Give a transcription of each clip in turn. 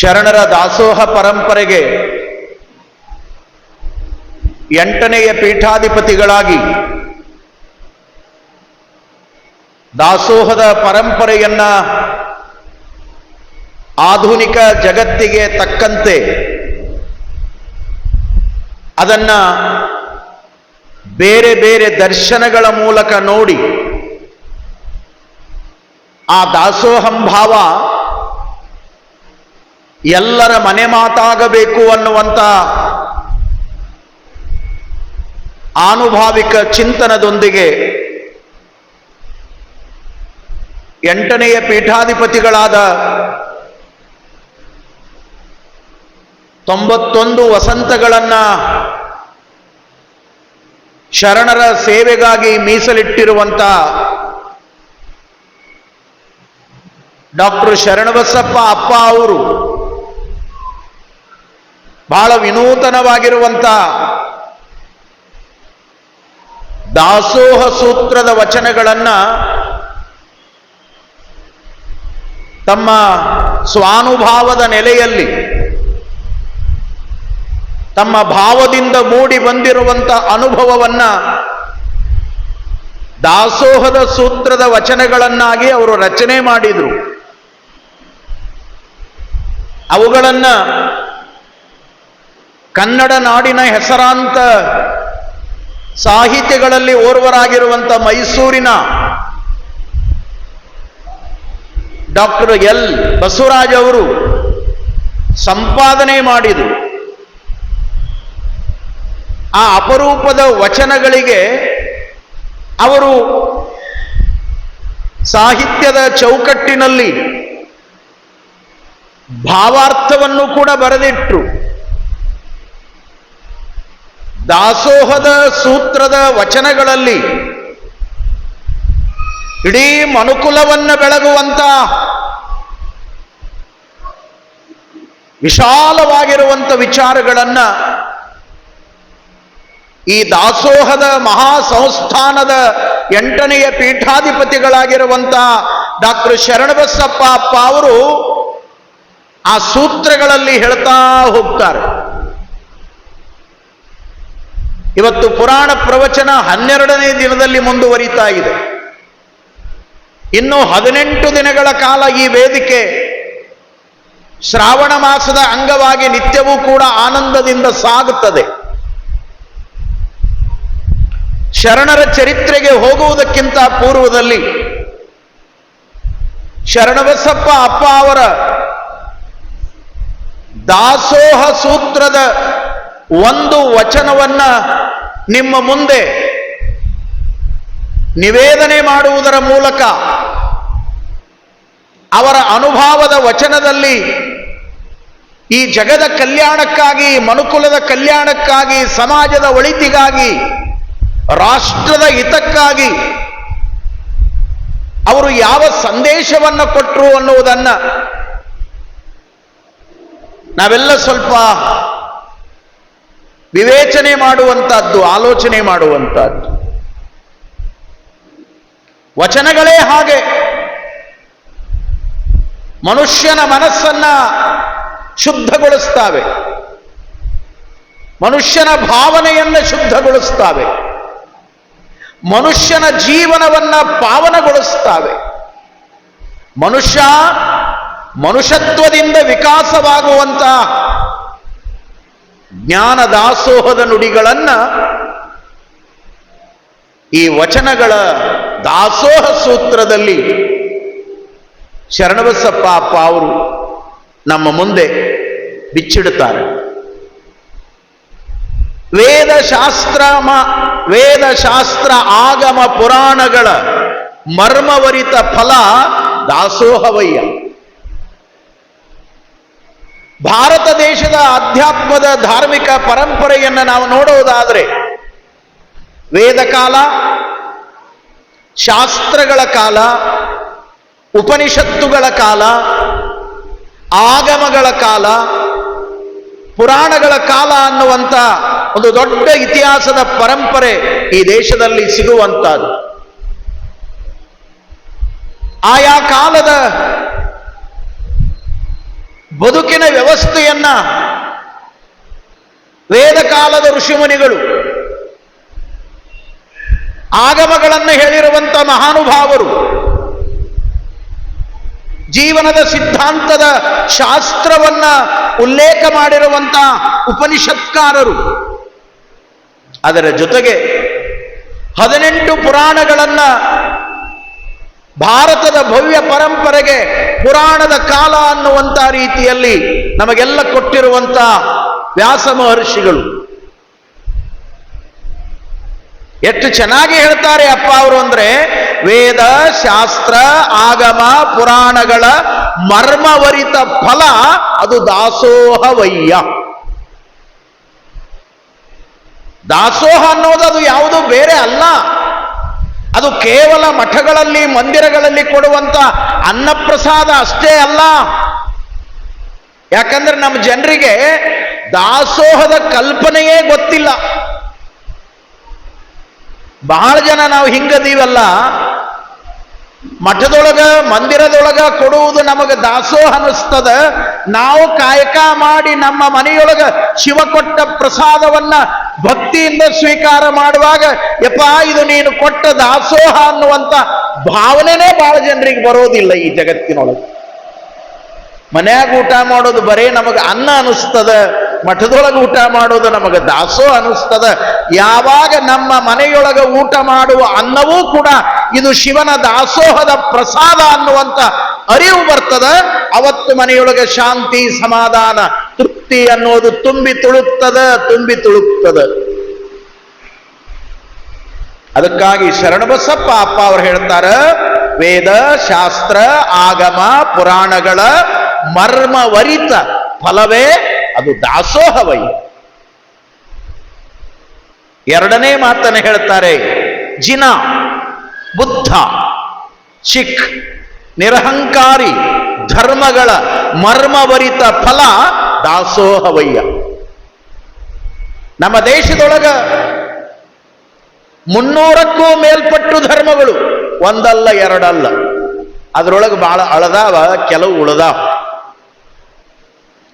ಶರಣರ ದಾಸೋಹ ಪರಂಪರೆಗೆ ಎಂಟನೆಯ ಪೀಠಾಧಿಪತಿಗಳಾಗಿ ದಾಸೋಹದ ಪರಂಪರೆಯನ್ನ ಆಧುನಿಕ ಜಗತ್ತಿಗೆ ತಕ್ಕಂತೆ ಅದನ್ನ ಬೇರೆ ಬೇರೆ ದರ್ಶನಗಳ ಮೂಲಕ ನೋಡಿ ಆ ದಾಸೋಹಂ ಭಾವ ಎಲ್ಲರ ಮನೆ ಮಾತಾಗಬೇಕು ಅನ್ನುವಂಥ ಆನುಭಾವಿಕ ಚಿಂತನದೊಂದಿಗೆ ಎಂಟನೆಯ ಪೀಠಾಧಿಪತಿಗಳಾದ ತೊಂಬತ್ತೊಂದು ವಸಂತಗಳನ್ನ ಶರಣರ ಸೇವೆಗಾಗಿ ಮೀಸಲಿಟ್ಟಿರುವಂತ ಡಾಕ್ಟರ್ ಶರಣಬಸಪ್ಪ ಅಪ್ಪ ಅವರು ಬಹಳ ವಿನೂತನವಾಗಿರುವಂಥ ದಾಸೋಹ ಸೂತ್ರದ ವಚನಗಳನ್ನ ತಮ್ಮ ಸ್ವಾನುಭಾವದ ನೆಲೆಯಲ್ಲಿ, ತಮ್ಮ ಭಾವದಿಂದ ಮೂಡಿ ಬಂದಿರುವಂಥ ಅನುಭವವನ್ನ ದಾಸೋಹದ ಸೂತ್ರದ ವಚನಗಳನ್ನಾಗಿ ಅವರು ರಚನೆ ಮಾಡಿದರು. ಅವುಗಳನ್ನ ಕನ್ನಡ ನಾಡಿನ ಹೆಸರಾಂತ ಸಾಹಿತ್ಯಗಳಲ್ಲಿ ಓರ್ವರಾಗಿರುವಂಥ ಮೈಸೂರಿನ ಡಾಕ್ಟರ್ ಎಲ್ ಬಸವರಾಜ್ ಅವರು ಸಂಪಾದನೆ ಮಾಡಿದರು. ಆ ಅಪರೂಪದ ವಚನಗಳಿಗೆ ಅವರು ಸಾಹಿತ್ಯದ ಚೌಕಟ್ಟಿನಲ್ಲಿ ಭಾವಾರ್ಥವನ್ನು ಕೂಡ ಬರೆದಿಟ್ರು. ದಾಸೋಹದ ಸೂತ್ರದ ವಚನಗಳಲ್ಲಿ ಇಡೀ ಮನುಕುಲವನ್ನು ಬೆಳಗುವಂತ ವಿಶಾಲವಾಗಿರುವಂತ ವಿಚಾರಗಳನ್ನ ಈ ದಾಸೋಹದ ಮಹಾ ಸಂಸ್ಥಾನದ ಎಂಟನೆಯ ಪೀಠಾಧಿಪತಿಗಳಾಗಿರುವಂತ ಡಾಕ್ಟರ್ ಶರಣಬಸಪ್ಪ ಅಪ್ಪ ಅವರು ಆ ಸೂತ್ರಗಳಲ್ಲಿ ಹೇಳ್ತಾ ಹೋಗ್ತಾರೆ. ಇವತ್ತು ಪುರಾಣ ಪ್ರವಚನ ಹನ್ನೆರಡನೇ ದಿನದಲ್ಲಿ ಮುಂದುವರಿತಾ ಇದೆ. ಇನ್ನು ಹದಿನೆಂಟು ದಿನಗಳ ಕಾಲ ಈ ವೇದಿಕೆ ಶ್ರಾವಣ ಮಾಸದ ಅಂಗವಾಗಿ ನಿತ್ಯವೂ ಕೂಡ ಆನಂದದಿಂದ ಸಾಗುತ್ತದೆ. ಶರಣರ ಚರಿತ್ರೆಗೆ ಹೋಗುವುದಕ್ಕಿಂತ ಪೂರ್ವದಲ್ಲಿ ಶರಣಬಸಪ್ಪ ಅಪ್ಪ ಅವರ ದಾಸೋಹ ಸೂತ್ರದ ಒಂದು ವಚನವನ್ನ ನಿಮ್ಮ ಮುಂದೆ ನಿವೇದನೆ ಮಾಡುವುದರ ಮೂಲಕ ಅವರ ಅನುಭವದ ವಚನದಲ್ಲಿ ಈ ಜಗದ ಕಲ್ಯಾಣಕ್ಕಾಗಿ, ಮನುಕುಲದ ಕಲ್ಯಾಣಕ್ಕಾಗಿ, ಸಮಾಜದ ಒಳಿತಿಗಾಗಿ, ರಾಷ್ಟ್ರದ ಹಿತಕ್ಕಾಗಿ ಅವರು ಯಾವ ಸಂದೇಶವನ್ನು ಕೊಟ್ಟರು ಅನ್ನುವುದನ್ನು ನಾವೆಲ್ಲ ಸ್ವಲ್ಪ ವಿವೇಚನೆ ಮಾಡುವಂತಹದ್ದು, ಆಲೋಚನೆ ಮಾಡುವಂತಹದ್ದು. ವಚನಗಳೇ ಹಾಗೆ. ಮನುಷ್ಯನ ಮನಸ್ಸನ್ನ ಶುದ್ಧಗೊಳಿಸ್ತಾವೆ. ಮನುಷ್ಯನ ಭಾವನೆಯನ್ನ ಶುದ್ಧಗೊಳಿಸ್ತಾವೆ. ಮನುಷ್ಯನ ಜೀವನವನ್ನ ಪಾವನಗೊಳಿಸ್ತಾವೆ. ಮನುಷ್ಯ ಮನುಷ್ಯತ್ವದಿಂದ ವಿಕಾಸವಾಗುವಂತ ಜ್ಞಾನ ದಾಸೋಹದ ನುಡಿಗಳನ್ನ ಈ ವಚನಗಳ ದಾಸೋಹ ಸೂತ್ರದಲ್ಲಿ ಶರಣಬಸಪ್ಪ ಅಪ್ಪ ಅವರು ನಮ್ಮ ಮುಂದೆ ಬಿಚ್ಚಿಡುತ್ತಾರೆ. ವೇದ ಶಾಸ್ತ್ರ ಆಗಮ ಪುರಾಣಗಳ ಮರ್ಮವರಿತ ಫಲ ದಾಸೋಹವಯ್ಯ. ಭಾರತ ದೇಶದ ಅಧ್ಯಾತ್ಮದ ಧಾರ್ಮಿಕ ಪರಂಪರೆಯನ್ನು ನಾವು ನೋಡುವುದಾದರೆ ವೇದಕಾಲ, ಶಾಸ್ತ್ರಗಳ ಕಾಲ, ಉಪನಿಷತ್ತುಗಳ ಕಾಲ, ಆಗಮಗಳ ಕಾಲ, ಪುರಾಣಗಳ ಕಾಲ ಅನ್ನುವಂಥ ಒಂದು ದೊಡ್ಡ ಇತಿಹಾಸದ ಪರಂಪರೆ ಈ ದೇಶದಲ್ಲಿ ಸಿಗುವಂಥದ್ದು. ಆಯಾ ಕಾಲದ ಬದುಕಿನ ವ್ಯವಸ್ಥೆಯನ್ನ ವೇದ ಕಾಲದ ಋಷಿಮುನಿಗಳು ಆಗಮಗಳನ್ನು ಹೇಳಿರುವಂತ ಮಹಾನುಭಾವರು ಜೀವನದ ಸಿದ್ಧಾಂತದ ಶಾಸ್ತ್ರವನ್ನ ಉಲ್ಲೇಖ ಮಾಡಿರುವಂಥ ಉಪನಿಷತ್ಕಾರರು. ಅದರ ಜೊತೆಗೆ ಹದಿನೆಂಟು ಪುರಾಣಗಳನ್ನ ಭಾರತದ ಭವ್ಯ ಪರಂಪರೆಗೆ ಪುರಾಣದ ಕಾಲ ಅನ್ನುವಂತ ರೀತಿಯಲ್ಲಿ ನಮಗೆಲ್ಲ ಕೊಟ್ಟಿರುವಂತ ವ್ಯಾಸ ಮಹರ್ಷಿಗಳು. ಎಷ್ಟು ಚೆನ್ನಾಗಿ ಹೇಳ್ತಾರೆ ಅಪ್ಪ ಅವರು ಅಂದ್ರೆ, ವೇದ, ಶಾಸ್ತ್ರ, ಆಗಮ, ಪುರಾಣಗಳ ಮರ್ಮವರಿತ ಫಲ ಅದು ದಾಸೋಹವಯ್ಯ ದಾಸೋಹ ಅನ್ನೋದು ಅದು ಯಾವುದು ಬೇರೆ ಅಲ್ಲ. ಅದು ಕೇವಲ ಮಠಗಳಲ್ಲಿ, ಮಂದಿರಗಳಲ್ಲಿ ಕೊಡುವಂತ ಅನ್ನಪ್ರಸಾದ ಅಷ್ಟೇ ಅಲ್ಲ. ಯಾಕಂದ್ರೆ ನಮ್ಮ ಜನರಿಗೆ ದಾಸೋಹದ ಕಲ್ಪನೆಯೇ ಗೊತ್ತಿಲ್ಲ. ಬಹಳ ಜನ ನಾವು ಹಿಂಗದೀವಲ್ಲ. ಮಠದೊಳಗ, ಮಂದಿರದೊಳಗ ಕೊಡುವುದು ನಮಗೆ ದಾಸೋಹ ಅನಿಸ್ತದ ನಾವು ಕಾಯಕ ಮಾಡಿ ನಮ್ಮ ಮನೆಯೊಳಗ ಶಿವ ಕೊಟ್ಟ ಪ್ರಸಾದವನ್ನ ಭಕ್ತಿಯಿಂದ ಸ್ವೀಕಾರ ಮಾಡುವಾಗ, ಯಪ್ಪ, ಇದು ನೀನು ಕೊಟ್ಟ ದಾಸೋಹ ಅನ್ನುವಂತ ಭಾವನೆನೇ ಬಹಳ ಜನರಿಗೆ ಬರೋದಿಲ್ಲ ಈ ಜಗತ್ತಿನೊಳಗೆ. ಮನ್ಯಾಗ ಊಟ ಮಾಡೋದು ಬರೇ ನಮಗೆ ಅನ್ನ ಅನಿಸ್ತದ ಮಠದೊಳಗೆ ಊಟ ಮಾಡೋದು ನಮಗೆ ದಾಸೋ ಅನಿಸ್ತದ ಯಾವಾಗ ನಮ್ಮ ಮನೆಯೊಳಗೆ ಊಟ ಮಾಡುವ ಅನ್ನವೂ ಕೂಡ ಇದು ಶಿವನ ದಾಸೋಹದ ಪ್ರಸಾದ ಅನ್ನುವಂತ ಅರಿವು ಬರ್ತದ. ಅವತ್ತು ಮನೆಯೊಳಗೆ ಶಾಂತಿ, ಸಮಾಧಾನ, ತೃಪ್ತಿ ಅನ್ನೋದು ತುಂಬಿ ತುಳುಕ್ತದ ತುಂಬಿ ತುಳುಕ್ತದ. ಅದಕ್ಕಾಗಿ ಶರಣಬಸಪ್ಪ ಅಪ್ಪ ಅವ್ರು ಹೇಳ್ತಾರ, ವೇದ, ಶಾಸ್ತ್ರ, ಆಗಮ, ಪುರಾಣಗಳ ಮರ್ಮವರಿತ ಫಲವೇ ಅದು ದಾಸೋಹವೈ ಎರಡನೇ ಮಾತನ್ನು ಹೇಳ್ತಾರೆ, ಜಿನ, ಬುದ್ಧ ಶಿಖ್ ನಿರಹಂಕಾರಿ, ಧರ್ಮಗಳ ಮರ್ಮವರಿತ ಫಲ ದಾಸೋಹವಯ್ಯ. ನಮ್ಮ ದೇಶದೊಳಗ ಮುನ್ನೂರಕ್ಕೂ ಮೇಲ್ಪಟ್ಟು ಧರ್ಮಗಳು ಒಂದಲ್ಲ ಎರಡಲ್ಲ. ಅದರೊಳಗೆ ಬಹಳ ಅಳದಾವ, ಕೆಲವು ಉಳದಾವ.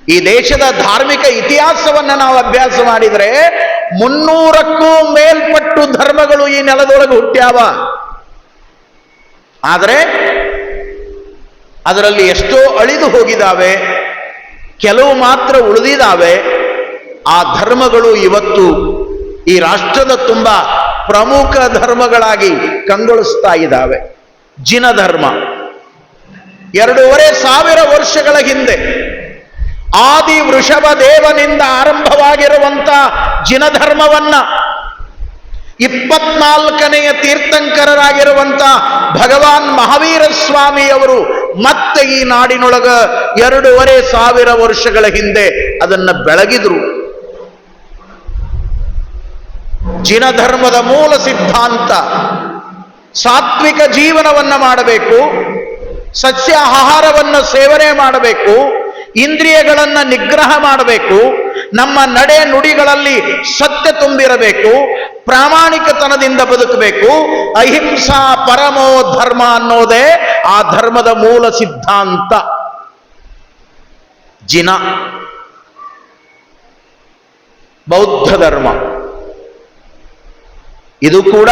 ಈ ದೇಶದ ಧಾರ್ಮಿಕ ಇತಿಹಾಸವನ್ನ ನಾವು ಅಭ್ಯಾಸ ಮಾಡಿದರೆ ಮುನ್ನೂರಕ್ಕೂ ಮೇಲ್ಪಟ್ಟು ಧರ್ಮಗಳು ಈ ನೆಲದೊಳಗೆ ಹುಟ್ಟ್ಯಾವ. ಆದರೆ ಅದರಲ್ಲಿ ಎಷ್ಟೋ ಅಳಿದು ಹೋಗಿದಾವೆ ಕೆಲವು ಮಾತ್ರ ಉಳಿದಿದ್ದಾವೆ. ಆ ಧರ್ಮಗಳು ಇವತ್ತು ಈ ರಾಷ್ಟ್ರದ ತುಂಬ ಪ್ರಮುಖ ಧರ್ಮಗಳಾಗಿ ಕಂಗೊಳಿಸ್ತಾ ಇದ್ದಾವೆ. ಜಿನ ಧರ್ಮ ಎರಡೂವರೆ ಸಾವಿರ ವರ್ಷಗಳ ಹಿಂದೆ ಆದಿ ವೃಷಭ ದೇವನಿಂದ ಆರಂಭವಾಗಿರುವಂತ ಜಿನಧರ್ಮವನ್ನ ಇಪ್ಪತ್ನಾಲ್ಕನೆಯ ತೀರ್ಥಂಕರರಾಗಿರುವಂತ ಭಗವಾನ್ ಮಹಾವೀರ ಸ್ವಾಮಿಯವರು ಮತ್ತೆ ಈ ನಾಡಿನೊಳಗ ಎರಡೂವರೆ ಸಾವಿರ ವರ್ಷಗಳ ಹಿಂದೆ ಅದನ್ನ ಬೆಳಗಿದ್ರು. ಜಿನ ಧರ್ಮದ ಮೂಲ ಸಿದ್ಧಾಂತ, ಸಾತ್ವಿಕ ಜೀವನವನ್ನ ಮಾಡಬೇಕು ಸಸ್ಯ ಆಹಾರವನ್ನು ಸೇವನೆ ಮಾಡಬೇಕು ಇಂದ್ರಿಯಗಳನ್ನ ನಿಗ್ರಹ ಮಾಡಬೇಕು, ನಮ್ಮ ನಡೆ ನುಡಿಗಳಲ್ಲಿ ಸತ್ಯ ತುಂಬಿರಬೇಕು, ಪ್ರಾಮಾಣಿಕತನದಿಂದ ಬದುಕಬೇಕು, ಅಹಿಂಸಾ ಪರಮೋ ಧರ್ಮ ಅನ್ನೋದೇ ಆ ಧರ್ಮದ ಮೂಲ ಸಿದ್ಧಾಂತ. ಜಿನ. ಬೌದ್ಧ ಧರ್ಮ. ಇದು ಕೂಡ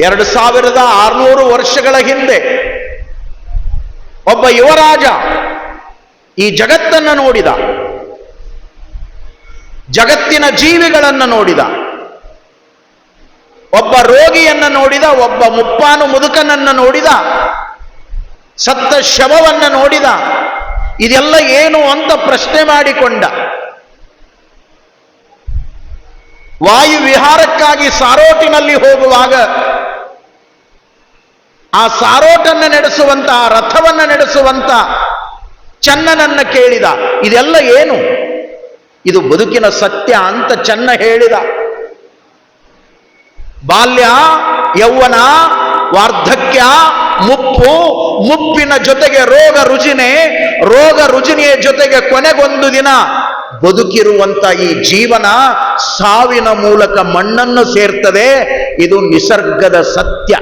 ಎರಡು ಸಾವಿರದ ಆರುನೂರು ವರ್ಷಗಳ ಹಿಂದೆ ಒಬ್ಬ ಯುವರಾಜ ಈ ಜಗತ್ತನ್ನು ನೋಡಿದ. ಜಗತ್ತಿನ ಜೀವಿಗಳನ್ನು ನೋಡಿದ. ಒಬ್ಬ ರೋಗಿಯನ್ನು ನೋಡಿದ, ಒಬ್ಬ ಮುಪ್ಪಾನು ಮುದುಕನನ್ನ ನೋಡಿದ, ಸತ್ತ ಶವವನ್ನ ನೋಡಿದ, ಇದೆಲ್ಲ ಏನು ಅಂತ ಪ್ರಶ್ನೆ ಮಾಡಿಕೊಂಡ. ವಾಯು ವಿಹಾರಕ್ಕಾಗಿ ಸಾರೋಟಿನಲ್ಲಿ ಹೋಗುವಾಗ ಆ ಸಾರೋಟನ್ನು ನಡೆಸುವಂತ, ಆ ರಥವನ್ನ ನಡೆಸುವಂತ ಚನ್ನನನ್ನ ಕೇಳಿದ. ಇದೆಲ್ಲ ಏನು? ಇದು ಬದುಕಿನ ಸತ್ಯ ಅಂತ ಚನ್ನ ಹೇಳಿದ. ಬಾಲ್ಯ, ಯೌವನ, ವಾರ್ಧಕ್ಯ, ಮುಪ್ಪು, ಮುಪ್ಪಿನ ಜೊತೆಗೆ ರೋಗ ರುಜಿನೆ, ರೋಗ ರುಜಿನಿಯ ಜೊತೆಗೆ ಕೊನೆಗೊಂದು ದಿನ ಬದುಕಿರುವಂತ ಈ ಜೀವನ ಸಾವಿನ ಮೂಲಕ ಮಣ್ಣನ್ನು ಸೇರ್ತದೆ. ಇದು ನಿಸರ್ಗದ ಸತ್ಯ.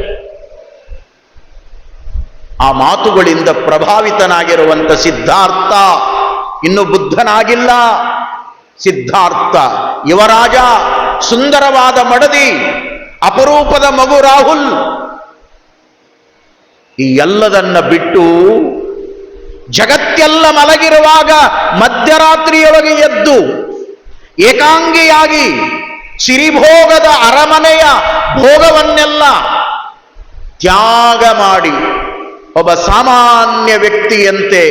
ಆ ಮಾತುಗಳಿಂದ ಪ್ರಭಾವಿತನಾಗಿರುವಂಥ ಸಿದ್ಧಾರ್ಥ ಇನ್ನು ಬುದ್ಧನಾಗಿಲ್ಲ. ಸಿದ್ಧಾರ್ಥ ಯುವರಾಜ ಸುಂದರವಾದ ಮಡದಿ, ಅಪರೂಪದ ಮಗು ರಾಹುಲ್. ಈ ಎಲ್ಲದನ್ನ ಬಿಟ್ಟು ಜಗತ್ತೆಲ್ಲ ಮಲಗಿರುವಾಗ ಮಧ್ಯರಾತ್ರಿಯೊಳಗೆ ಎದ್ದು ಏಕಾಂಗಿಯಾಗಿ ಸಿರಿಭೋಗದ ಅರಮನೆಯ ಭೋಗವನ್ನೆಲ್ಲ ತ್ಯಾಗ ಮಾಡಿ ಒಬ್ಬ ಸಾಮಾನ್ಯ ವ್ಯಕ್ತಿಯಂತೆ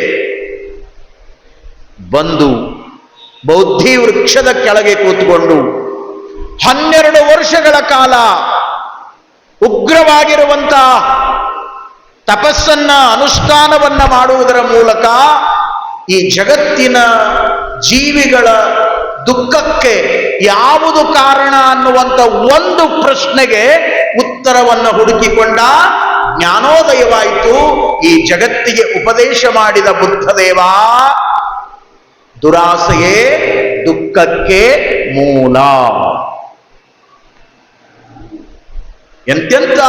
ಬಂದು ಬೌದ್ಧಿ ವೃಕ್ಷದ ಕೆಳಗೆ ಕೂತ್ಕೊಂಡು ಹನ್ನೆರಡು ವರ್ಷಗಳ ಕಾಲ ಉಗ್ರವಾಗಿರುವಂತ ತಪಸ್ಸನ್ನ, ಅನುಷ್ಠಾನವನ್ನ ಮಾಡುವುದರ ಮೂಲಕ ಈ ಜಗತ್ತಿನ ಜೀವಿಗಳ ದುಃಖಕ್ಕೆ ಯಾವುದು ಕಾರಣ ಅನ್ನುವಂಥ ಒಂದು ಪ್ರಶ್ನೆಗೆ ಉತ್ತರವನ್ನು ಹುಡುಕಿಕೊಂಡ ಜ್ಞಾನೋದಯವಾಯಿತು. ಈ ಜಗತ್ತಿಗೆ ಉಪದೇಶ ಮಾಡಿದ ಬುದ್ಧದೇವ ದುರಾಸೆಯೇ, ದುಃಖಕ್ಕೆ ಮೂಲ. ಎಂತೆಂಥ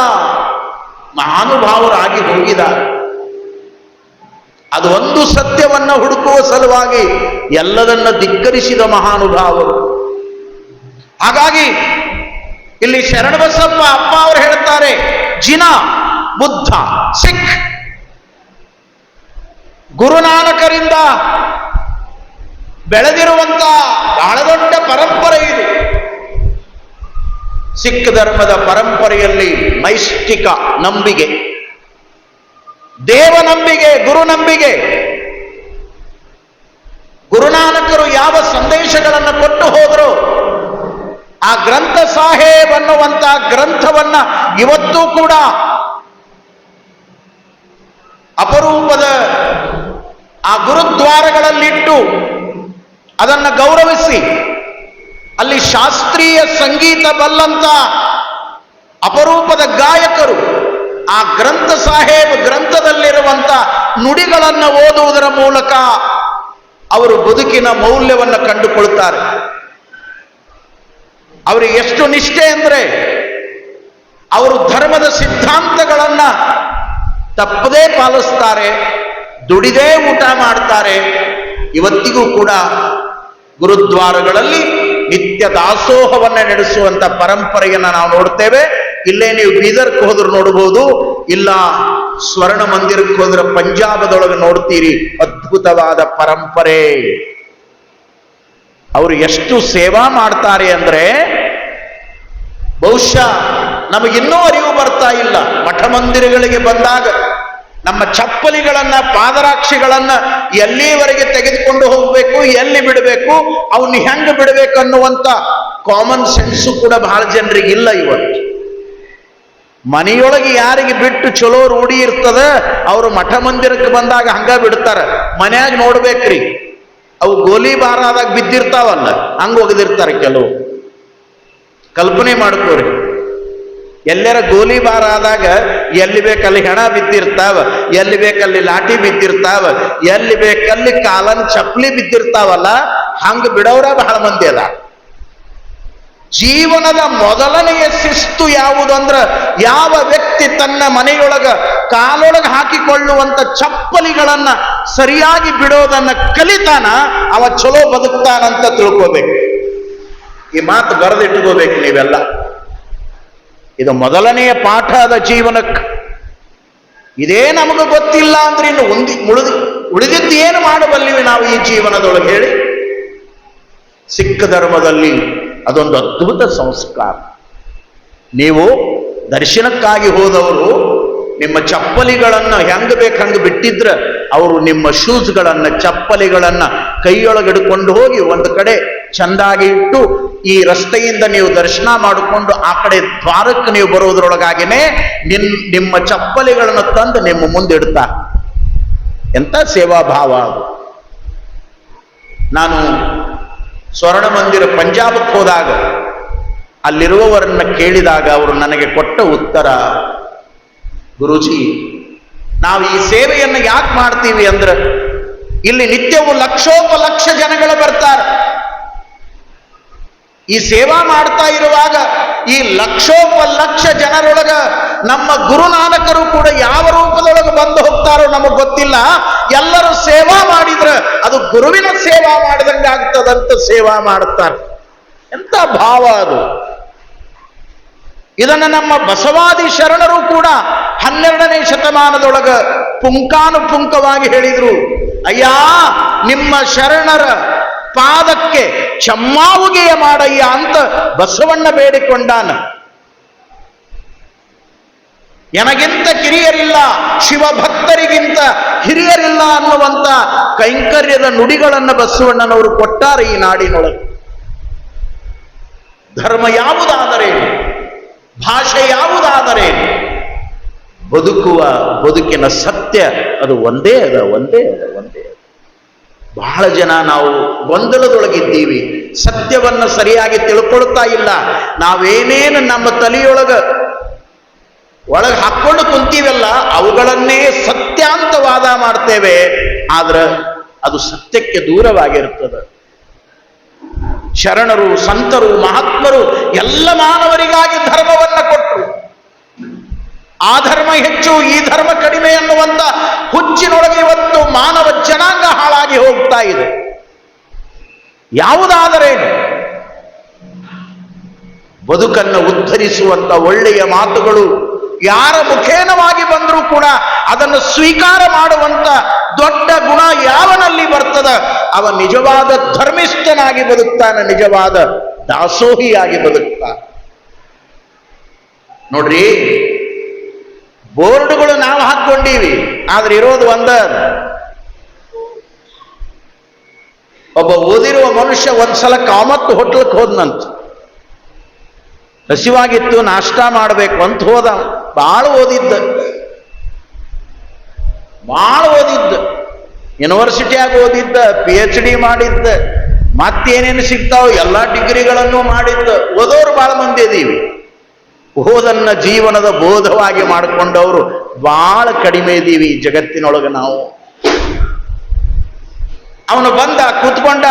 ಮಹಾನುಭಾವರಾಗಿ ಹೋಗಿದ್ದಾರೆ. ಅದು ಒಂದು ಸತ್ಯವನ್ನ ಹುಡುಕುವ ಸಲುವಾಗಿ ಎಲ್ಲದನ್ನ ಧಿಕ್ಕರಿಸಿದ ಮಹಾನುಭಾವರು. ಹಾಗಾಗಿ ಇಲ್ಲಿ ಶರಣಬಸಪ್ಪ ಅಪ್ಪ ಅವರು ಹೇಳ್ತಾರೆ ಜಿನ ಬುದ್ಧ, ಸಿಖ್. ಗುರುನಾನಕರಿಂದ ಬೆಳೆದಿರುವಂತ ಬಹಳ ದೊಡ್ಡ ಪರಂಪರೆ ಇದು. ಸಿಖ್ ಧರ್ಮದ ಪರಂಪರೆಯಲ್ಲಿ ಮೈಷ್ಠಿಕ ನಂಬಿಕೆ. ದೇವ ನಂಬಿಕೆ, ಗುರು ನಂಬಿಕೆ. ಗುರುನಾನಕರು ಯಾವ ಸಂದೇಶಗಳನ್ನು ಕೊಟ್ಟು ಹೋದರು? ಆ ಗ್ರಂಥ ಸಾಹೇಬ್ ಅನ್ನುವಂತ ಗ್ರಂಥವನ್ನ ಇವತ್ತೂ ಕೂಡ ಅಪರೂಪದ ಆ ಗುರುದ್ವಾರಗಳಲ್ಲಿಟ್ಟು ಅದನ್ನು ಗೌರವಿಸಿ, ಅಲ್ಲಿ ಶಾಸ್ತ್ರೀಯ ಸಂಗೀತ ಬಲ್ಲಂತ ಅಪರೂಪದ ಗಾಯಕರು, ಆ ಗ್ರಂಥ ಸಾಹೇಬ್ ಗ್ರಂಥದಲ್ಲಿರುವಂತ ನುಡಿಗಳನ್ನು ಓದುವುದರ ಮೂಲಕ ಅವರು ಬದುಕಿನ ಮೌಲ್ಯವನ್ನು ಕಂಡುಕೊಳ್ತಾರೆ. ಅವರಿಗೆ ಎಷ್ಟು ನಿಷ್ಠೆ ಅಂದರೆ, ಅವರು ಧರ್ಮದ ಸಿದ್ಧಾಂತಗಳನ್ನ ತಪ್ಪದೇ ಪಾಲಿಸ್ತಾರೆ, ದುಡಿದೇ ಊಟ ಮಾಡ್ತಾರೆ. ಇವತ್ತಿಗೂ ಕೂಡ ಗುರುದ್ವಾರಗಳಲ್ಲಿ ನಿತ್ಯ ದಾಸೋಹವನ್ನ ನಡೆಸುವಂತ ಪರಂಪರೆಯನ್ನ ನಾವು ನೋಡ್ತೇವೆ. ಇಲ್ಲೇ ನೀವು ಬೀದರ್ಕ್ ಹೋದ್ರು ನೋಡಬಹುದು ಇಲ್ಲ ಸ್ವರ್ಣ ಮಂದಿರಕ್ಕೆ ಹೋದ್ರೆ ಪಂಜಾಬದೊಳಗೆ ನೋಡ್ತೀರಿ. ಅದ್ಭುತವಾದ ಪರಂಪರೆ. ಅವರು ಎಷ್ಟು ಸೇವಾ ಮಾಡ್ತಾರೆ ಅಂದ್ರೆ ಬಹುಶಃ ನಮಗಿನ್ನೂ ಅರಿವು ಬರ್ತಾ ಇಲ್ಲ. ಮಠ ಮಂದಿರಗಳಿಗೆ ಬಂದಾಗ ನಮ್ಮ ಚಪ್ಪಲಿಗಳನ್ನ, ಪಾದರಾಕ್ಷಿಗಳನ್ನ ಎಲ್ಲಿವರೆಗೆ ತೆಗೆದುಕೊಂಡು ಹೋಗ್ಬೇಕು, ಎಲ್ಲಿ ಬಿಡಬೇಕು ಅವನ್ನ ಹೆಂಗ್ ಬಿಡಬೇಕು ಅನ್ನುವಂತ ಕಾಮನ್ ಸೆನ್ಸು ಕೂಡ ಬಹಳ ಜನರಿಗೆ ಇಲ್ಲ ಇವತ್ತು. ಮನೆಯೊಳಗೆ ಯಾರಿಗೆ ಬಿಟ್ಟು ಚಲೋ ರೂಢಿ ಇರ್ತದ, ಅವರು ಮಠ ಮಂದಿರಕ್ಕೆ ಬಂದಾಗ ಹಂಗ ಬಿಡ್ತಾರ. ಮನ್ಯಾಗ ನೋಡ್ಬೇಕ್ರಿ, ಅವು ಗೋಲಿ ಬಾರಾದಾಗ ಬಿದ್ದಿರ್ತಾವಲ್ಲ, ಹಂಗ ಒಗೆದಿರ್ತಾರೆ ಕೆಲವು. ಕಲ್ಪನೆ ಮಾಡ್ಕೋರಿ. ಎಲ್ಲರ ಗೋಲಿಬಾರ ಆದಾಗ ಎಲ್ಲಿ ಬೇಕಲ್ಲಿ ಹೆಣ ಬಿದ್ದಿರ್ತಾವ, ಎಲ್ಲಿ ಬೇಕಲ್ಲಿ ಲಾಠಿ ಬಿದ್ದಿರ್ತಾವ, ಎಲ್ಲಿ ಬೇಕಲ್ಲಿ ಕಾಲನ್ ಚಪ್ಪಲಿ ಬಿದ್ದಿರ್ತಾವಲ್ಲ, ಹಂಗ ಬಿಡೋರ ಬಹಳ ಮಂದಿ ಅದ. ಜೀವನದ ಮೊದಲನೆಯ ಶಿಸ್ತು ಯಾವುದು ಅಂದ್ರ ಯಾವ ವ್ಯಕ್ತಿ ತನ್ನ ಮನೆಯೊಳಗ ಕಾಲೊಳಗ ಹಾಕಿಕೊಳ್ಳುವಂತ ಚಪ್ಪಲಿಗಳನ್ನ ಸರಿಯಾಗಿ ಬಿಡೋದನ್ನ ಕಲಿತಾನ, ಅವ ಚಲೋ ಬದುಕ್ತಾನಂತ ತಿಳ್ಕೋಬೇಕು. ಈ ಮಾತು ಬರೆದಿಟ್ಕೋಬೇಕು ನೀವೆಲ್ಲ. ಇದು ಮೊದಲನೆಯ ಪಾಠ ಅದ ಜೀವನಕ್ಕೆ ಇದೇ ನಮಗೆ ಗೊತ್ತಿಲ್ಲ ಅಂದ್ರೆ ಇನ್ನು ಉಂದಿ ಉಳಿದು ಉಳಿದಿದ್ದು ಏನು ಮಾಡಬಲ್ಲಿವಿ ನಾವು ಈ ಜೀವನದೊಳಗೆ ಹೇಳಿ? ಸಿಖ್ ಧರ್ಮದಲ್ಲಿ ಅದೊಂದು ಅದ್ಭುತ ಸಂಸ್ಕಾರ. ನೀವು ದರ್ಶನಕ್ಕಾಗಿ ಹೋದವರು ನಿಮ್ಮ ಚಪ್ಪಲಿಗಳನ್ನು ಹೆಂಗ್ ಬೇಕು ಹಂಗೆ ಬಿಟ್ಟಿದ್ರ ಅವರು ನಿಮ್ಮ ಶೂಸ್ಗಳನ್ನು ಚಪ್ಪಲಿಗಳನ್ನು ಕೈಯೊಳಗೆ ಹಿಡ್ಕೊಂಡು ಹೋಗಿ ಒಂದು ಕಡೆ ಚಂದಾಗಿ ಇಟ್ಟು ಈ ರಸ್ತೆಯಿಂದ ನೀವು ದರ್ಶನ ಮಾಡಿಕೊಂಡು ಆ ಕಡೆ ದ್ವಾರಕ್ಕೆ ನೀವು ಬರೋದ್ರೊಳಗಾಗಿನೇ ನಿನ್ ನಿಮ್ಮ ಚಪ್ಪಲಿಗಳನ್ನು ತಂದು ನಿಮ್ಮ ಮುಂದೆ ಇಡ್ತಾರೆ ಎಂತ ಸೇವಾ ಭಾವ ಅದು. ನಾನು ಸ್ವರ್ಣ ಮಂದಿರ ಪಂಜಾಬಕ್ಕೆ ಹೋದಾಗ ಅಲ್ಲಿರುವವರನ್ನ ಕೇಳಿದಾಗ ಅವರು ನನಗೆ ಕೊಟ್ಟ ಉತ್ತರ, ಗುರುಜಿ, ನಾವು ಈ ಸೇವೆಯನ್ನು ಯಾಕೆ ಮಾಡ್ತೀವಿ ಅಂದ್ರೆ ಇಲ್ಲಿ ನಿತ್ಯವೂ ಲಕ್ಷೋಪಲಕ್ಷ ಜನಗಳು ಬರ್ತಾರೆ. ಈ ಸೇವಾ ಮಾಡ್ತಾ ಇರುವಾಗ ಈ ಲಕ್ಷೋಪಲಕ್ಷ ಜನರೊಳಗ ನಮ್ಮ ಗುರುನಾನಕರು ಕೂಡ ಯಾವ ರೂಪದೊಳಗೆ ಬಂದು ಹೋಗ್ತಾರೋ ನಮಗೆ ಗೊತ್ತಿಲ್ಲ. ಎಲ್ಲರೂ ಸೇವಾ ಮಾಡಿದ್ರ ಅದು ಗುರುವಿನ ಸೇವಾ ಮಾಡಿದಂಗ ಆಗ್ತದಂತ ಸೇವಾ ಮಾಡುತ್ತಾರೆ ಎಂತ ಭಾವ ಅದು. ಇದನ್ನು ನಮ್ಮ ಬಸವಾದಿ ಶರಣರು ಕೂಡ ಹನ್ನೆರಡನೇ ಶತಮಾನದೊಳಗ ಪುಂಕಾನುಪುಂಕವಾಗಿ ಹೇಳಿದರು. ಅಯ್ಯ, ನಿಮ್ಮ ಶರಣರ ಪಾದಕ್ಕೆ ಚಮ್ಮಾವುಗೆಯ ಮಾಡಯ್ಯ ಅಂತ ಬಸವಣ್ಣ ಬೇಡಿಕೊಂಡಾನ. ನನಗಿಂತ ಕಿರಿಯರಿಲ್ಲ, ಶಿವಭಕ್ತರಿಗಿಂತ ಹಿರಿಯರಿಲ್ಲ ಅನ್ನುವಂತ ಕೈಂಕರ್ಯದ ನುಡಿಗಳನ್ನು ಬಸವಣ್ಣನವರು ಕೊಟ್ಟಾರೆ ಈ ನಾಡಿನೊಳಗೆ. ಧರ್ಮ ಯಾವುದಾದರೇನು ಭಾಷೆ ಯಾವುದಾದರೇನು ಬದುಕುವ ಬದುಕಿನ ಸತ್ಯ ಅದು ಒಂದೇ ಅದ ಒಂದೇ ಅದ, ಒಂದೇ ಬಹಳ ಜನ ನಾವು ಗೊಂದಲದೊಳಗಿದ್ದೀವಿ. ಸತ್ಯವನ್ನ ಸರಿಯಾಗಿ ತಿಳ್ಕೊಳ್ತಾ ಇಲ್ಲ. ನಾವೇನೇನು ನಮ್ಮ ತಲೆಯೊಳಗ ಒಳಗೆ ಹಾಕೊಂಡು ಕುಂತೀವಲ್ಲ, ಅವುಗಳನ್ನೇ ಸತ್ಯ ಅಂತ ವಾದ ಮಾಡ್ತೇವೆ. ಆದ್ರೆ ಅದು ಸತ್ಯಕ್ಕೆ ದೂರವಾಗಿರುತ್ತದೆ. ಶರಣರು, ಸಂತರು, ಮಹಾತ್ಮರು ಎಲ್ಲ ಮಾನವರಿಗಾಗಿ ಧರ್ಮವನ್ನ ಕೊಟ್ಟರು. ಆ ಧರ್ಮ ಹೆಚ್ಚು, ಈ ಧರ್ಮ ಕಡಿಮೆ ಅನ್ನುವಂತ ಹುಚ್ಚಿನೊಳಗೆ ಇವತ್ತು ಮಾನವ ಜನಾಂಗ ಹಾಳಾಗಿ ಹೋಗ್ತಾ ಇದೆ. ಯಾವುದಾದರೇನು ಬದುಕನ್ನು ಉದ್ಧರಿಸುವಂತ ಒಳ್ಳೆಯ ಮಾತುಗಳು ಯಾರ ಮುಖೇನವಾಗಿ ಬಂದರೂ ಕೂಡ ಅದನ್ನು ಸ್ವೀಕಾರ ಮಾಡುವಂತ ದೊಡ್ಡ ಗುಣ ಯಾವನಲ್ಲಿ ಬರ್ತದ? ಅವ ನಿಜವಾದ ಧರ್ಮಿಷ್ಠನಾಗಿ ಬದುಕ್ತಾನೆ, ನಿಜವಾದ ದಾಸೋಹಿಯಾಗಿ ಬದುಕ್ತಾನೆ. ನೋಡ್ರಿ ಬೋರ್ಡ್ಗಳು ನಾವು ಹಾಕ್ಕೊಂಡೀವಿ. ಆದ್ರೆ ಇರೋದು ಒಂದ ಒಬ್ಬ ಓದಿರುವ ಮನುಷ್ಯ ಒಂದ್ಸಲ ಕಾಮತ್ತು ಹೋಟ್ಲಕ್ಕೆ ಹೋದ್ನಂತ. ಹಸಿವಾಗಿತ್ತು, ನಾಷ್ಟ ಮಾಡಬೇಕು ಅಂತ ಹೋದ. ಬಾಳ ಓದಿದ್ದ. ಬಾಳ ಓದಿದ್ದ. ಯೂನಿವರ್ಸಿಟಿಯಾಗ ಓದಿದ್ದ ಪಿ ಎಚ್ ಡಿ ಮಾಡಿದ್ದ. ಮತ್ತೇನೇನು ಸಿಗ್ತಾವ? ಎಲ್ಲ ಡಿಗ್ರಿಗಳನ್ನು ಮಾಡಿದ್ದ. ಓದೋರು ಭಾಳ ಮಂದಿ ಇದೀವಿ. ಓದನ್ನ ಜೀವನದ ಬೋಧವಾಗಿ ಮಾಡಿಕೊಂಡವರು ಬಹಳ ಕಡಿಮೆ ಇದ್ದೀವಿ ಈ ಜಗತ್ತಿನೊಳಗೆ ನಾವು. ಅವನು ಬಂದ, ಕೂತ್ಕೊಂಡ,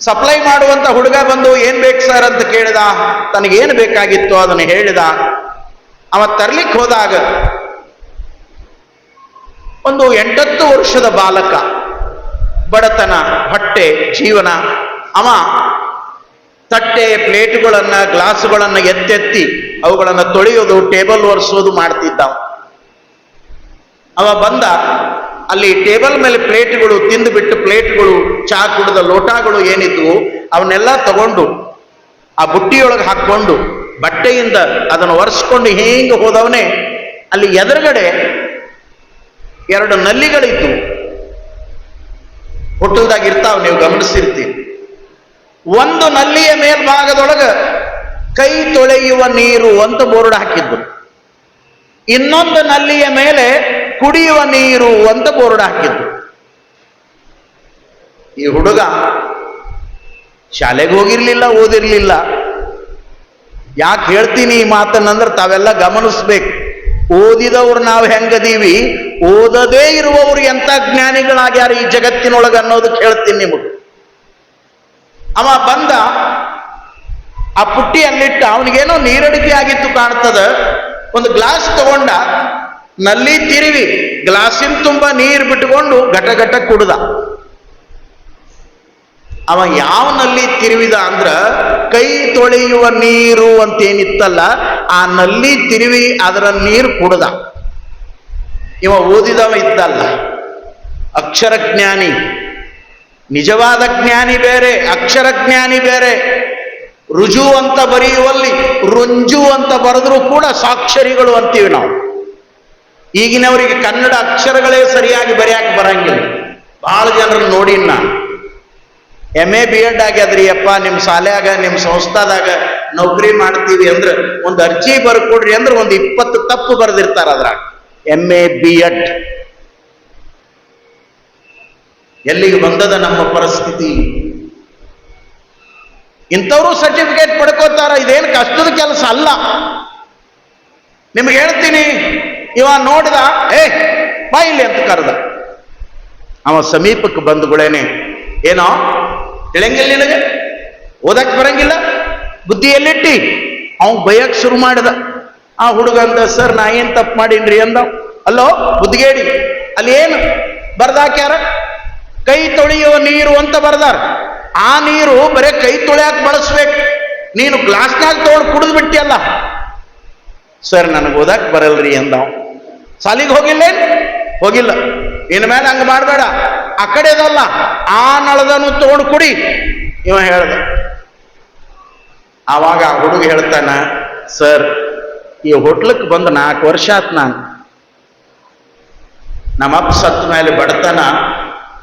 ಸಪ್ಲೈ ಮಾಡುವಂತ ಹುಡುಗ ಬಂದು, ಏನ್ ಬೇಕು ಸರ್? ಅಂತ ಕೇಳಿದ. ತನಗೇನು ಬೇಕಾಗಿತ್ತು? ಅದನ್ನು ಹೇಳಿದ. ಅವ ತರ್ಲಿಕ್ಕೆ ಹೋದಾಗ ಒಂದು ಎಂಟತ್ತು ವರ್ಷದ ಬಾಲಕ, ಬಡತನ ಹೊಟ್ಟೆ ಜೀವನ, ಅವ ತಟ್ಟೆ ಪ್ಲೇಟ್ಗಳನ್ನು, ಗ್ಲಾಸ್ಗಳನ್ನು ಎತ್ತೆತ್ತಿ ಅವುಗಳನ್ನು ತೊಳೆಯೋದು, ಟೇಬಲ್ ಒರೆಸೋದು ಮಾಡ್ತಿದ್ದ ಅವ. ಬಂದ, ಅಲ್ಲಿ ಟೇಬಲ್ ಮೇಲೆ ಪ್ಲೇಟ್ಗಳು ತಿಂದು ಬಿಟ್ಟು ಪ್ಲೇಟ್ಗಳು, ಚಾ ಕುಡಿದ ಲೋಟಗಳು ಏನಿದ್ವು, ಅವನ್ನೆಲ್ಲ ತಗೊಂಡು, ಆ ಬುಟ್ಟಿಯೊಳಗೆ ಹಾಕ್ಕೊಂಡು, ಬಟ್ಟೆಯಿಂದ ಅದನ್ನು ಒರೆಸ್ಕೊಂಡು ಹೇಗೆ ಹೋದವನೇ, ಅಲ್ಲಿ ಎದುರುಗಡೆ ಎರಡು ನಲ್ಲಿಗಳಿತ್ತು ಹೋಟೆಲ್ದಾಗ ಇರ್ತಾವ, ನೀವು ಗಮನಿಸಿರ್ತೀರಿ ಒಂದು ನಲ್ಲಿಯ ಮೇಲ್ಭಾಗದೊಳಗ ಕೈ ತೊಳೆಯುವ ನೀರು ಅಂತ ಬೋರ್ಡ್ ಹಾಕಿದ್ದು ಇನ್ನೊಂದು ನಲ್ಲಿಯ ಮೇಲೆ ಕುಡಿಯುವ ನೀರು ಅಂತ ಬೋರ್ಡ್ ಹಾಕಿದ್ದು ಈ ಹುಡುಗ ಶಾಲೆಗೆ ಹೋಗಿರ್ಲಿಲ್ಲ, ಓದಿರ್ಲಿಲ್ಲ. ಯಾಕೆ ಹೇಳ್ತೀನಿ ಈ ಮಾತನ್ನಂದ್ರೆ ತಾವೆಲ್ಲ ಗಮನಿಸ್ಬೇಕು. ಓದಿದವ್ರು ನಾವು ಹೆಂಗದೀವಿ? ಓದದೇ ಇರುವವರು ಎಂತ ಜ್ಞಾನಿಗಳಾಗ್ಯಾರ ಈ ಜಗತ್ತಿನೊಳಗೆ ಅನ್ನೋದಕ್ಕೆ ಹೇಳ್ತೀನಿ ನಿಮಗೆ. ಅವ ಬಂದ, ಆ ಪುಟ್ಟಿಯಲ್ಲಿಟ್ಟ ಅವನಿಗೇನೋ ನೀರಡಿಕೆ ಆಗಿತ್ತು ಕಾಣ್ತದ. ಒಂದು ಗ್ಲಾಸ್ ತಗೊಂಡ, ನಲ್ಲಿ ತಿರುವಿ, ಗ್ಲಾಸಿನ ತುಂಬ ನೀರು ಬಿಟ್ಟುಕೊಂಡು ಘಟ ಘಟ ಕುಡ್ದ. ಅವ ಯಾವ ನಲ್ಲಿ ತಿರುವಿದ ಅಂದ್ರ, ಕೈ ತೊಳೆಯುವ ನೀರು ಅಂತೇನಿತ್ತಲ್ಲ, ಆ ನಲ್ಲಿ ತಿರುವಿ ಅದರ ನೀರು ಕುಡ್ದ. ಇವ ಓದಿದವ ಇದ್ದಲ್ಲ ಅಕ್ಷರ ಜ್ಞಾನಿ ನಿಜವಾದ ಜ್ಞಾನಿ ಬೇರೆ, ಅಕ್ಷರ ಜ್ಞಾನಿ ಬೇರೆ. ರುಜು ಅಂತ ಬರೆಯುವಲ್ಲಿ, ರುಂಜು ಅಂತ ಬರೆದ್ರೂ ಕೂಡ ಸಾಕ್ಷರಿಗಳು ಅಂತೀವಿ ನಾವು. ಈಗಿನವರಿಗೆ ಕನ್ನಡ ಅಕ್ಷರಗಳೇ ಸರಿಯಾಗಿ ಬರೆಯಕ್ಕೆ ಬರಂಗಿಲ್ಲ. ಬಹಳ ಜನರನ್ನು ನೋಡಿ ನಾನು ಎಂ ಎ ಬಿ ಎಡ್ ಆಗ್ಯಾದ್ರಿ ಅಪ್ಪ ನಿಮ್ಮ ಶಾಲ್ಯಾಗ ನಿಮ್ಮ ಸಂಸ್ಥಾದಾಗ ನೌಕರಿ ಮಾಡ್ತೀವಿ ಅಂದ್ರೆ ಒಂದು ಅರ್ಜಿ ಬರ್ಕೊಡ್ರಿ ಅಂದ್ರೆ ಒಂದು ಇಪ್ಪತ್ತು ತಪ್ಪು ಬರೆದಿರ್ತಾರ ಅದ್ರಾಗ. ಎಂ ಎ ಬಿ ಎಡ್ ಎಲ್ಲಿಗೆ ಬಂದದ ನಮ್ಮ ಪರಿಸ್ಥಿತಿ? ಇಂಥವರು ಸರ್ಟಿಫಿಕೇಟ್ ಪಡ್ಕೋತಾರ, ಇದೇನು ಕಷ್ಟದ ಕೆಲಸ ಅಲ್ಲ. ನಿಮ್ಗೆ ಹೇಳ್ತೀನಿ, ಇವ ನೋಡ್ದ, ಏ, ಬಾ ಇಲ್ಲಿ ಅಂತ ಕರೆದ. ಅವ ಸಮೀಪಕ್ಕೆ ಬಂದುಗಳೇನೆ ಏನೋ, ತಿಳಿಯಂಗಿಲ್ಲ ನಿನಗೆ? ಓದಕ್ ಬರಂಗಿಲ್ಲ? ಬುದ್ಧಿ ಎಲ್ಲಿಟ್ಟಿ? ಅವನ್ ಬಯಕ್ ಶುರು ಮಾಡಿದ. ಆ ಹುಡುಗ ಅಂದ, ಸರ್, ನಾ ಏನ್ ತಪ್ಪು ಮಾಡೀನ್ರಿ? ಅಂದ. ಅಲ್ಲೋ, ಬುದ್ಧಿಗೇಡಿ, ಅಲ್ಲಿ ಏನು? ಬರ್ದಾಕ್ಯಾರ? ಕೈ ತೊಳೆಯುವ ನೀರು ಅಂತ ಬರ್ದಾರ. ಆ ನೀರು ಬರೀ ಕೈ ತೊಳೆಯಕ್ಕೆ ಬಳಸ್ಬೇಕು. ನೀನು ಗ್ಲಾಸ್ನಾಗ ತೊಗೊಂಡು ಕುಡಿದು ಬಿಟ್ಟಿಯಲ್ಲ. ಸರ್, ನನಗೆ ಓದಕ್ ಬರಲ್ರಿ ಅಂದ ಸಾಲಿಗೆ ಹೋಗಿಲ್ಲೇನ್ ಹೋಗಿಲ್ಲ. ಇನ್ ಮೇಲೆ ಹಂಗ ಮಾಡಬೇಡ. ಆ ಕಡೆದಲ್ಲ ಆ ನಳದನು ತೊಗೊಂಡು ಕುಡಿ. ಇವ ಹೇಳ್ದ. ಆವಾಗ ಆ ಹುಡುಗ ಹೇಳ್ತಾನ, ಸರ್, ಈ ಹೋಟ್ಲಕ್ಕೆ ಬಂದು ನಾಲ್ಕು ವರ್ಷ ಆತ್ ನಾನು. ನಮ್ಮಪ್ಪ ಸತ್ತ ಮೇಲೆ ಬಡತನ.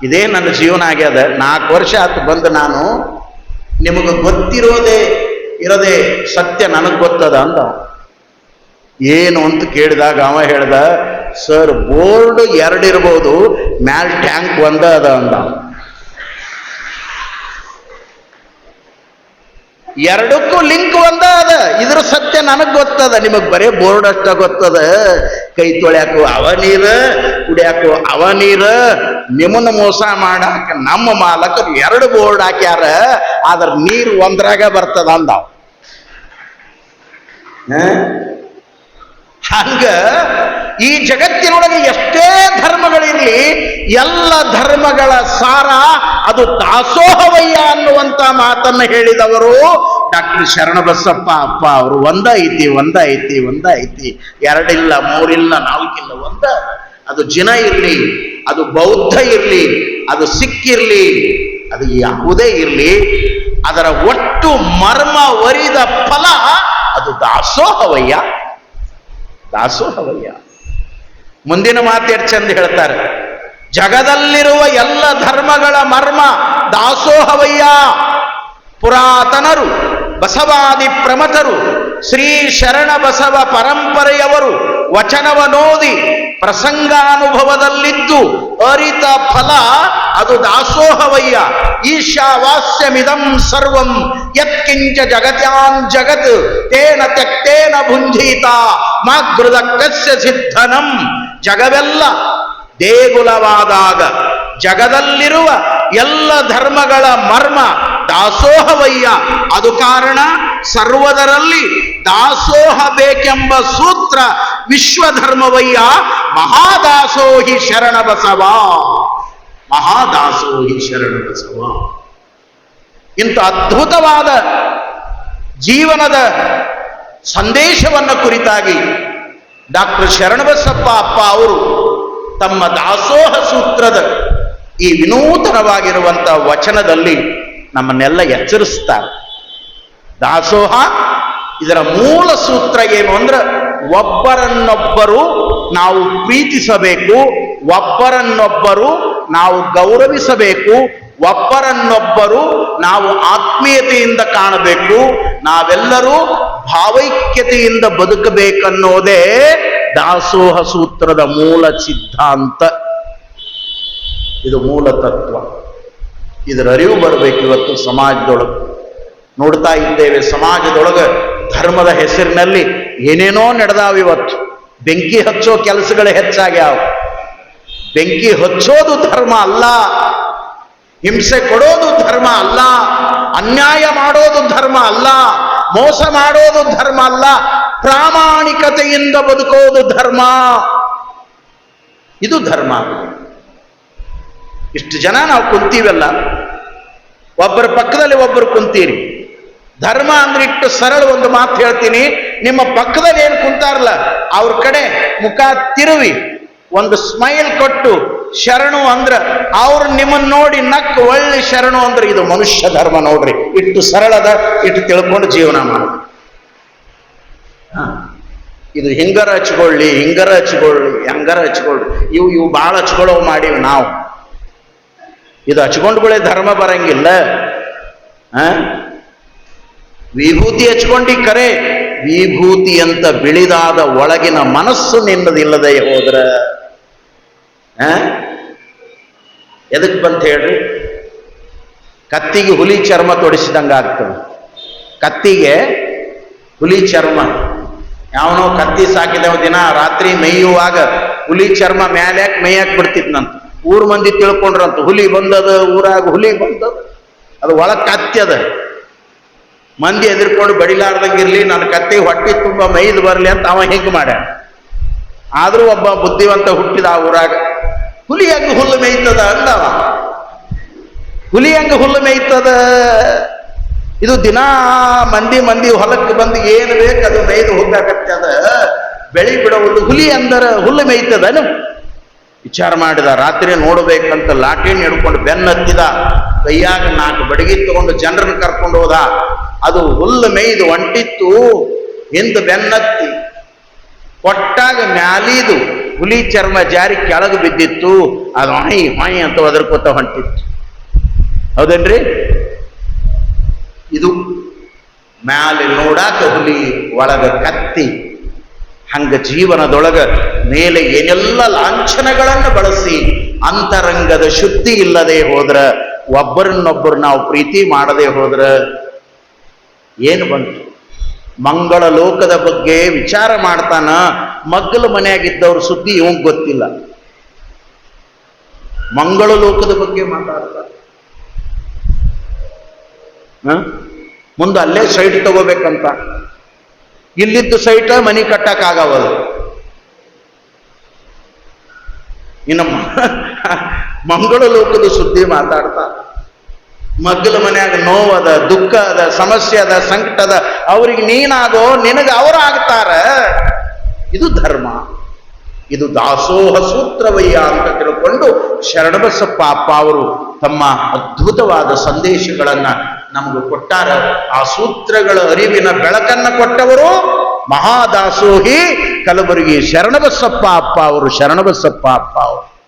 ಇದೇ ನನ್ನ ಜೀವನ ಆಗ್ಯದ. ನಾಲ್ಕು ವರ್ಷ ಆತು ಬಂದು ನಾನು, ನಿಮಗೆ ಗೊತ್ತಿರೋದೇ ಇರೋದೇ ಸತ್ಯ ನನಗೆ ಗೊತ್ತದ ಅಂದ. ಏನು ಅಂತ ಕೇಳಿದಾಗ ಅವ ಹೇಳ್ದ, ಸರ್ ಬೋರ್ಡ್ ಎರಡಿರ್ಬೋದು ಮ್ಯಾಲ್ ಟ್ಯಾಂಕ್ ಒಂದ ಅದ ಅಂದ. ಎರಡಕ್ಕೂ ಲಿಂಕ್ ಒಂದ ಅದ ಇದ್ರ ಸತ್ಯ ನನಗ್ ಗೊತ್ತದ. ನಿಮಗ್ ಬರೇ ಬೋರ್ಡ್ ಅಷ್ಟ ಗೊತ್ತದ. ಕೈ ತೊಳ್ಯಾಕು ಅವ ನೀರ, ಕುಡಿಯಾಕು ಅವ ನೀರ. ನಿಮ್ಮನ್ನ ಮೋಸ ಮಾಡಾಕ ನಮ್ಮ ಮಾಲಕರು ಎರಡು ಬೋರ್ಡ್ ಹಾಕ್ಯಾರ. ಆದ್ರ ನೀರು ಒಂದ್ರಾಗ ಬರ್ತದ ಅಂದ ಹಂಗ ಈ ಜಗತ್ತಿನೊಳಗೆ ಎಷ್ಟೇ ಧರ್ಮಗಳಿರಲಿ, ಎಲ್ಲ ಧರ್ಮಗಳ ಸಾರ ಅದು ದಾಸೋಹವಯ್ಯ ಅನ್ನುವಂತ ಮಾತನ್ನು ಹೇಳಿದವರು ಡಾಕ್ಟರ್ ಶರಣಬಸಪ್ಪ ಅಪ್ಪ ಅವರು. ಒಂದ ಐತಿ ಒಂದ ಐತಿ ಒಂದ ಐತಿ ಎರಡಿಲ್ಲ, ಮೂರಿಲ್ಲ, ನಾಲ್ಕಿಲ್ಲ, ಒಂದ. ಅದು ಜಿನ ಇರಲಿ, ಅದು ಬೌದ್ಧ ಇರಲಿ, ಅದು ಸಿಖ್ ಇರಲಿ, ಅದು ಯಾವುದೇ ಇರಲಿ, ಅದರ ಒಟ್ಟು ಮರ್ಮ ಒರಿದ ಫಲ ಅದು ದಾಸೋಹವಯ್ಯ. ದಾಸೋಹವಯ್ಯ ಮುಂದಿನ ಮಾತು ಚಂದ ಹೇಳ್ತಾರೆ. ಜಗದಲ್ಲಿರುವ ಎಲ್ಲ ಧರ್ಮಗಳ ಮರ್ಮ ದಾಸೋಹವಯ್ಯ ಪುರಾತನರು, ಬಸವಾದಿ ಪ್ರಮಥರು ಶ್ರೀ ಶರಣ ಬಸವ ಪರಂಪರೆಯವರು ವಚನವನೋದಿ ಪ್ರಸಂಗಾನುಭವದಲ್ಲಿದ್ದು ಅರಿತ ಫಲ ಅದು ದಾಸೋಹವಯ್ಯ. ಈಶಾವಾಸ್ಯಮಿದಂ ಸರ್ವಂ, ಯತ್ಕಿಂಚ ಜಗತ್ಯಾನ್ ಜಗತ್, ತೇನ ತ್ಯಕ್ತೇನ ಭುಂಜೀತ ಮಾಗೃದಕ್ಕಸ್ಯ ಸಿದ್ಧನಂ. ಜಗವೆಲ್ಲ ದೇಗುಲವಾದಾಗ ಜಗದಲ್ಲಿರುವ ಎಲ್ಲ ಧರ್ಮಗಳ ಮರ್ಮ ದಾಸೋಹವಯ್ಯ. ಅದು ಕಾರಣ ಸರ್ವದರಲ್ಲಿ ದಾಸೋಹ ಬೇಕೆಂಬ ಸೂತ್ರ ವಿಶ್ವಧರ್ಮವಯ್ಯ. ಮಹಾದಾಸೋಹಿ ಶರಣ ಬಸವ ಮಹಾದಾಸೋಹಿ ಶರಣ ಬಸವ ಇಂಥ ಅದ್ಭುತವಾದ ಜೀವನದ ಸಂದೇಶವನ್ನ ಕುರಿತಾಗಿ ಡಾಕ್ಟರ್ ಶರಣಬಸಪ್ಪ ಅಪ್ಪ ಅವರು ತಮ್ಮ ದಾಸೋಹ ಸೂತ್ರದ ಈ ವಿನೂತನವಾಗಿರುವಂಥ ವಚನದಲ್ಲಿ ನಮ್ಮನ್ನೆಲ್ಲ ಎಚ್ಚರಿಸ್ತಾರೆ. ದಾಸೋಹ, ಇದರ ಮೂಲ ಸೂತ್ರ ಏನು ಅಂದ್ರೆ, ಒಬ್ಬರನ್ನೊಬ್ಬರು ನಾವು ಪ್ರೀತಿಸಬೇಕು, ಒಬ್ಬರನ್ನೊಬ್ಬರು ನಾವು ಗೌರವಿಸಬೇಕು, ಒಬ್ಬರನ್ನೊಬ್ಬರು ನಾವು ಆತ್ಮೀಯತೆಯಿಂದ ಕಾಣಬೇಕು, ನಾವೆಲ್ಲರೂ ಭಾವೈಕ್ಯತೆಯಿಂದ ಬದುಕಬೇಕನ್ನೋದೇ ದಾಸೋಹ ಸೂತ್ರದ ಮೂಲ ಸಿದ್ಧಾಂತ. ಇದು ಮೂಲ ತತ್ವ. ಇದರ ಅರಿವು ಬರಬೇಕು ಇವತ್ತು ಸಮಾಜದೊಳಗೆ. ನೋಡ್ತಾ ಇದ್ದೇವೆ ಸಮಾಜದೊಳಗೆ ಧರ್ಮದ ಹೆಸರಿನಲ್ಲಿ ಏನೇನೋ ನಡೆದಾವ ಇವತ್ತು. ಬೆಂಕಿ ಹಚ್ಚೋ ಕೆಲಸಗಳು ಹೆಚ್ಚಾಗ್ಯಾವ ಬೆಂಕಿ ಹಚ್ಚೋದು ಧರ್ಮ ಅಲ್ಲ. ಹಿಂಸೆ ಕೊಡೋದು ಧರ್ಮ ಅಲ್ಲ. ಅನ್ಯಾಯ ಮಾಡೋದು ಧರ್ಮ ಅಲ್ಲ. ಮೋಸ ಮಾಡೋದು ಧರ್ಮ ಅಲ್ಲ. ಪ್ರಾಮಾಣಿಕತೆಯಿಂದ ಬದುಕೋದು ಧರ್ಮ. ಇದು ಧರ್ಮ. ಇಷ್ಟು ಜನ ನಾವು ಕುಂತೀವಲ್ಲ. ಒಬ್ಬರ ಪಕ್ಕದಲ್ಲಿ ಒಬ್ಬರು ಕುಂತೀರಿ. ಧರ್ಮ ಅಂದ್ರೆ ಇಟ್ಟು ಸರಳ ಒಂದು ಮಾತು ಹೇಳ್ತೀನಿ. ನಿಮ್ಮ ಪಕ್ಕದಲ್ಲಿ ಏನು ಕುಂತಾರಲ್ಲ, ಅವ್ರ ಕಡೆ ಮುಖ ತಿರುವಿ, ಒಂದು ಸ್ಮೈಲ್ ಕೊಟ್ಟು ಶರಣು ಅಂದ್ರ ಅವ್ರು ನಿಮ್ಮನ್ನ ನೋಡಿ ನಕ್ಕು ಒಳ್ಳೆ ಶರಣು ಅಂದ್ರೆ ಇದು ಮನುಷ್ಯ ಧರ್ಮ ನೋಡ್ರಿ. ಇಟ್ಟು ಸರಳದ, ಇಟ್ಟು ತಿಳ್ಕೊಂಡು ಜೀವನ ಮಾಡ. ಇದು ಹಿಂಗರ ಹಚ್ಕೊಳ್ಳಿ ಹಿಂಗರ ಹಚ್ಕೊಳ್ಳಿ, ಹೆಂಗರ ಹಚ್ಕೊಳ್ಳಿ. ಇವು ಇವು ಭಾಳ ಹಚ್ಕೊಳ್ಳೋ ಮಾಡಿವಿ ನಾವು. ಇದು ಹಚ್ಕೊಂಡ್ಗಳೇ ಧರ್ಮ ಬರಂಗಿಲ್ಲ? ವಿಭೂತಿ ಹಚ್ಕೊಂಡಿ ಕರೆ. ವಿಭೂತಿ ಅಂತ ಬಿಳಿದಾದ ಒಳಗಿನ ಮನಸ್ಸು ನಿನ್ನದಿಲ್ಲದೆ ಹೋದ್ರ, ಆ? ಎದಕ್ ಬಂತ ಹೇಳ್ರಿ? ಕತ್ತಿಗೆ ಹುಲಿ ಚರ್ಮ ತೊಡಿಸಿದಂಗ ಆಗ್ತದೆ. ಕತ್ತಿಗೆ ಹುಲಿ ಚರ್ಮ. ಯಾವನೋ ಕತ್ತಿ ಸಾಕಿದವ ದಿನ, ರಾತ್ರಿ ಮೇಯುವಾಗ ಹುಲಿ ಚರ್ಮ ಮ್ಯಾಲೆ ಮೇಯಕ್ಕೆ ಬಿಡ್ತಿದ್ನಂತ. ಊರ್ ಮಂದಿ ತಿಳ್ಕೊಂಡ್ರಂತ. ಹುಲಿ ಬಂದದ, ಊರಾಗ ಹುಲಿ ಬಂದದ. ಅದು ಒಳಗೆ ಅದ. ಮಂದಿ ಎದುರ್ಕೊಂಡು ಬಡಿಲಾರ್ದಂಗಿರ್ಲಿ ನನ್ನ ಕತ್ತೆ ಹೊಟ್ಟೆ ತುಂಬ ಮೈದು ಬರಲಿ ಅಂತ ಅವ ಹಿಂಗೆ ಮಾಡ್ಯಾನ. ಆದರೂ ಒಬ್ಬ ಬುದ್ಧಿವಂತ ಹುಟ್ಟಿದ ಆ ಊರಾಗ, ಹುಲಿ ಹೆಂಗೆ ಹುಲ್ಲು ಮೇಯ್ತದ? ಅಂದವ. ಹುಲಿ ಹೆಂಗೆ ಹುಲ್ಲು ಮೇಯ್ತದ? ಇದು ದಿನಾ ಮಂದಿ ಮಂದಿ ಹೊಲಕ್ಕೆ ಬಂದು ಏನು ಬೇಕು ಅದು ಮೇಯ್ದು ಹೋಗಾಕತ್ತದ ಬೆಳಿ ಬಿಡೋದು ಹುಲಿ ಅಂದರ ಹುಲ್ಲು ಮೇಯ್ತದನು ವಿಚಾರ ಮಾಡಿದ, ರಾತ್ರಿ ನೋಡಬೇಕಂತ ಲಾಟಿನ್ ಹಿಡ್ಕೊಂಡು ಬೆನ್ನತ್ತಿದ ಕೈಯಾಗ ನಾಲ್ಕು ಬಡಗಿ ತಗೊಂಡು ಜನರನ್ನು ಕರ್ಕೊಂಡು ಹೋದ, ಅದು ಹುಲ್ಲು ಮೇಯ್ದು ಒಂಟಿತ್ತು ಹಿಂದೆ ಬೆನ್ನತ್ತಿ ಕೊಟ್ಟಾಗ ಮ್ಯಾಲಿದು ಹುಲಿ ಚರ್ಮ ಜಾರಿ ಕೆಳಗೆ ಬಿದ್ದಿತ್ತು, ಅದು ಹೊಯ್ ಹೊಯ್ ಅಂತ ಒದರ್ಕೋತ ಹೊಂಟಿತ್ತು. ಹೌದೇನ್ರಿ? ಇದು ಮ್ಯಾಲೆ ನೋಡಾಕ ಹುಲಿ ಒಳಗೆ ಕತ್ತಿ. ಹಂಗ ಜೀವನದೊಳಗ ಮೇಲೆ ಏನೆಲ್ಲ ಲಾಂಛನಗಳನ್ನು ಬಳಸಿ ಅಂತರಂಗದ ಶುದ್ಧಿ ಇಲ್ಲದೆ ಹೋದ್ರ, ಒಬ್ಬರನ್ನೊಬ್ಬರು ನಾವು ಪ್ರೀತಿ ಮಾಡದೆ ಹೋದ್ರ ಏನು ಬಂತು? ಮಂಗಳ ಲೋಕದ ಬಗ್ಗೆ ವಿಚಾರ ಮಾಡ್ತಾನ, ಮಗ್ಗಲ ಮನೆಯಾಗಿದ್ದವ್ರ ಸುದ್ದಿ ಇವಂಗ್ ಗೊತ್ತಿಲ್ಲ. ಮಂಗಳ ಲೋಕದ ಬಗ್ಗೆ ಮಾತಾಡ್ತಾನೆ ಮುಂದೆ ಅಲ್ಲೇ ಸೈಡ್ ತಗೋಬೇಕಂತ. ಇಲ್ಲಿದ್ದು ಸೈಟ ಮನಿ ಕಟ್ಟಕ್ ಆಗವಲ್ಲ ಇನ್ನು ಮಂಗಳ ಲೋಕದ ಸುದ್ದಿ ಮಾತಾಡ್ತಾ, ಮಗ್ಗಲ ಮನ್ಯಾಗ ನೋವದ ದುಃಖ ಅದ ಸಮಸ್ಯೆ ಅದ ಸಂಕಟ ಅದ ಅವ್ರಿಗೆ ನೀನಾಗೋ ನಿನಗೆ ಅವರು ಆಗ್ತಾರ. ಇದು ಧರ್ಮ. ಇದು ದಾಸೋಹ ಸೂತ್ರವಯ್ಯ ಅಂತ ತಿಳ್ಕೊಂಡು ಶರಣಬಸಪ್ಪ ಅಪ್ಪ ಅವರು ತಮ್ಮ ಅದ್ಭುತವಾದ ಸಂದೇಶಗಳನ್ನ ನಮಗೆ ಕೊಟ್ಟಾರ. ಆ ಸೂತ್ರಗಳ ಅರಿವಿನ ಬೆಳಕನ್ನ ಕೊಟ್ಟವರು ಮಹಾದಾಸೋಹಿ ಕಲಬುರಗಿ ಶರಣಬಸಪ್ಪ ಅಪ್ಪ ಅವರು, ಶರಣಬಸಪ್ಪ ಅಪ್ಪ ಅವರು.